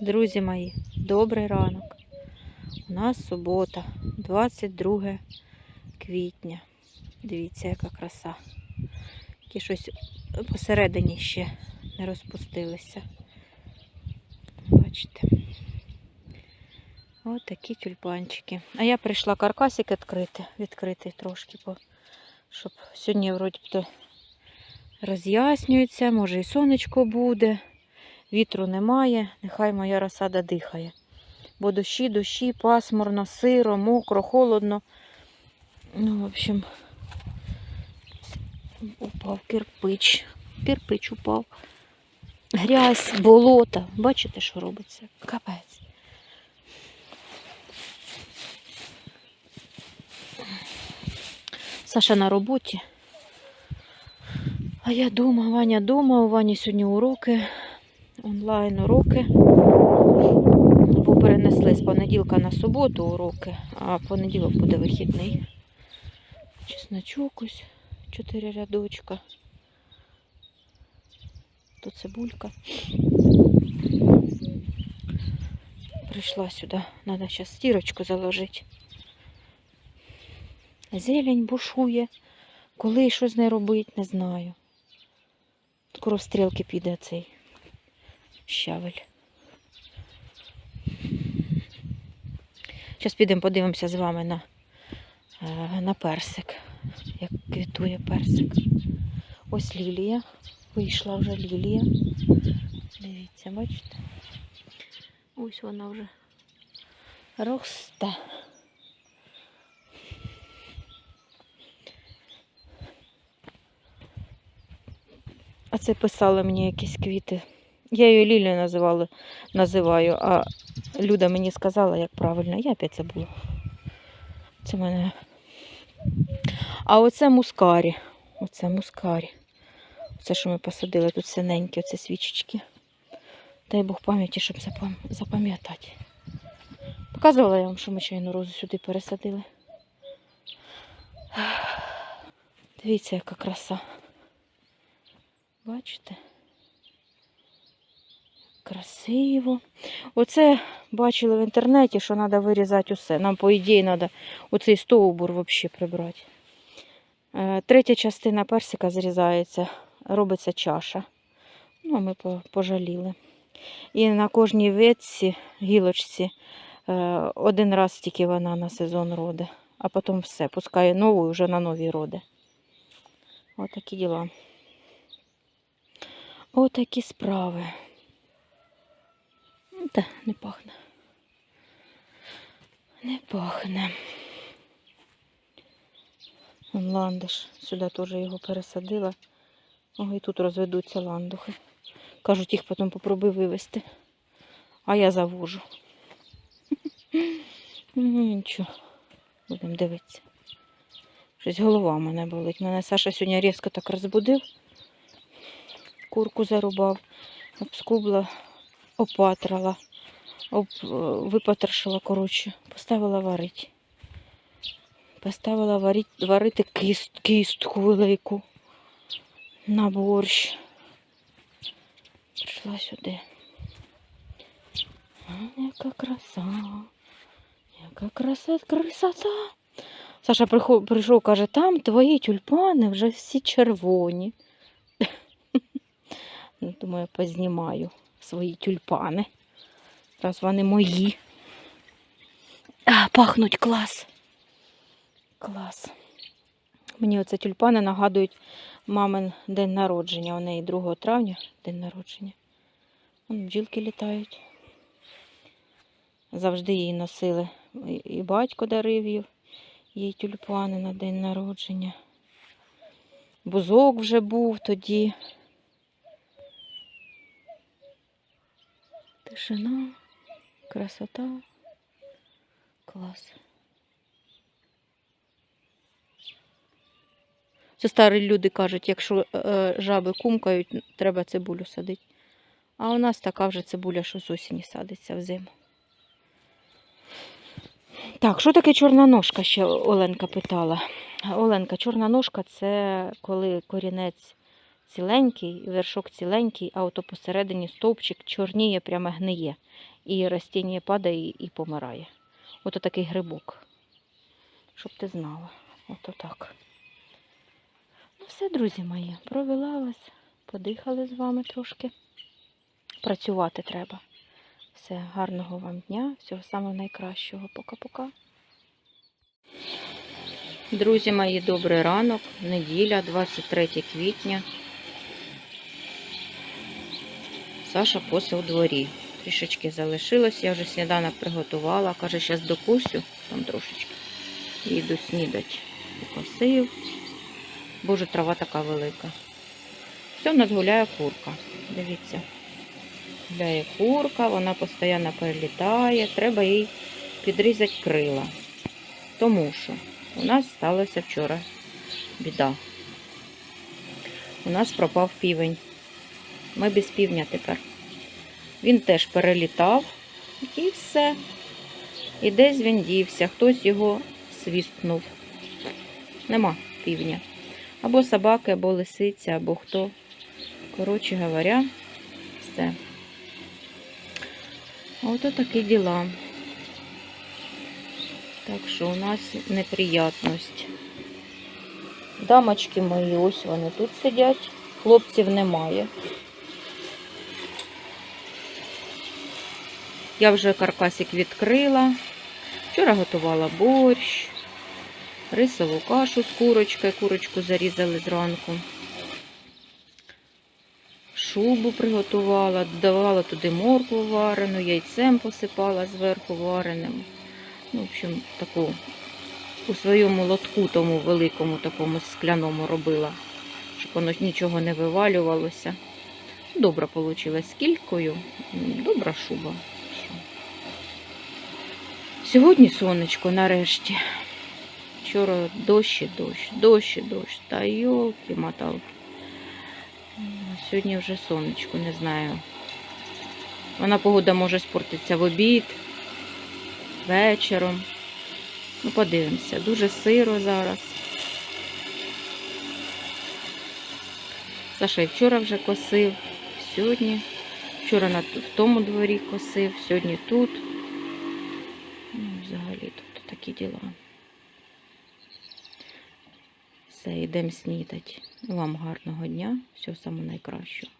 Друзі мої, добрий ранок. У нас субота, 22 квітня. Дивіться, яка краса. Ті щось посередині ще не розпустилися. Бачите. Ось такі тюльпанчики. А я прийшла каркасик відкрити, відкритий трошки, бо щоб сьогодні вроді роз'яснюється, може і сонечко буде. Вітру немає, нехай моя розсада дихає. Бо дощі, дощі, пасмурно, сиро, мокро, холодно. Ну, в общем, упав кирпич. Кирпич упав. Грязь, болото. Бачите, що робиться? Капець. Саша на роботі. А я дома, Ваня дома, у Вані сьогодні уроки онлайн уроки. Бо перенесли з понеділка на суботу уроки, а понеділок буде вихідний. Чесночок ось, чотири рядочка. Тут цибулька. Прийшла сюди. Треба зараз стірочку заложити. Зелень бушує. Коли і що з нею робити, не знаю. Скоро стрілки піде цей щавель. Зараз підемо подивимося з вами на, е, на персик, як квітує персик. Ось лілія. Вийшла вже лілія. Дивіться, бачите? Ось вона вже росте. А це писали мені якісь квіти. Я її Лілію називала, називаю, а Люда мені сказала, як правильно. Я опять забула. Це мене. А оце мускарі. Оце мускарі. Оце, що ми посадили тут синенькі, оце свічечки. Дай Бог пам'яті, щоб запам'ятати. Показувала я вам, що ми чайну розу сюди пересадили. Дивіться, яка краса. Бачите? Красиво. Оце бачили в інтернеті, що треба вирізати усе. Нам, по ідеї, треба оцей стовбур взагалі прибрати. Е, Третя частина персика зрізається, робиться чаша. Ну, ми пожаліли. І на кожній ветці, гілочці, е, один раз тільки вона на сезон роде, а потім все, пускає нову і вже на нові роди. Отакі діла. Отакі справи. Та, не пахне. Не пахне. Вон ландиш. Сюди теж його пересадила. О, і тут розведуться ландухи. Кажуть, їх потім попробуй вивезти. А я завожу. Ну, нічого. Будемо дивитися. Щось голова в мене болить. Мене Саша сьогодні різко так розбудив. Курку зарубав, обскубла, опатрала, об, е, випотрошила, коротше, поставила варити. Поставила варить, варити кист, кістку велику на борщ. Прийшла сюди. А, яка краса. Яка краса, красота. Саша прийшов, каже, там твої тюльпани вже всі червоні. Ну, Думаю, познімаю свої тюльпани. Раз вони мої. А, пахнуть клас. Клас. Мені оце тюльпани нагадують мамин день народження. У неї 2 травня день народження. Вон бджілки літають. Завжди її носили. І- батько дарив їй тюльпани на день народження. Бузок вже був тоді. Тишина, красота, клас. Це старі люди кажуть, якщо е, жаби кумкають, треба цибулю садити. А у нас така вже цибуля, що з осені садиться взиму. Так, що таке чорна ножка ще Оленка питала. Оленка, чорна ножка це коли корінець ціленький, вершок ціленький, а ото посередині стовпчик чорніє, прямо гниє. І ростіння падає і помирає. Ото такий грибок. Щоб ти знала. Ото так. Ну все, друзі мої, провела вас, подихали з вами трошки. Працювати треба. Все, гарного вам дня, всього самого найкращого. Пока-пока. Друзі мої, добрий ранок, неділя, 23 квітня. Саша коса у дворі. Трішечки залишилось, я вже сніданок приготувала. Каже, зараз докусю, там трошечки. І йду снідать. Покосив. Боже, трава така велика. Все, в нас гуляє курка. Дивіться. Гуляє курка, вона постійно перелітає. Треба їй підрізати крила. Тому що у нас сталося вчора біда. У нас пропав півень. Ми без півня тепер. Він теж перелітав і все. І десь він дівся, хтось його свісткнув. Нема півня. Або собаки, або лисиця, або хто. Коротше говоря, все. Ото такі діла. Так що у нас неприятність. Дамочки мої, ось вони тут сидять. Хлопців немає. Я вже каркасик відкрила. Вчора готувала борщ, рисову кашу з курочкою. Курочку зарізали зранку. Шубу приготувала, додавала туди моркву варену, яйцем посипала зверху вареним. Ну, в общем, таку у своєму лотку тому великому, такому скляному робила, щоб воно нічого не вивалювалося. Добра вийшла з кількою. Добра шуба. Сьогодні сонечко нарешті. Вчора дощ і дощ, дощ і дощ. Та йолки моталки. Сьогодні вже сонечко, не знаю. Вона погода може спортитися в обід, вечором. Ну, подивимося, дуже сиро зараз. Саша і вчора вже косив, сьогодні. Вчора в тому дворі косив, сьогодні тут. Такі діла. Все, йдемо снідати. Вам гарного дня, всього самого найкращого.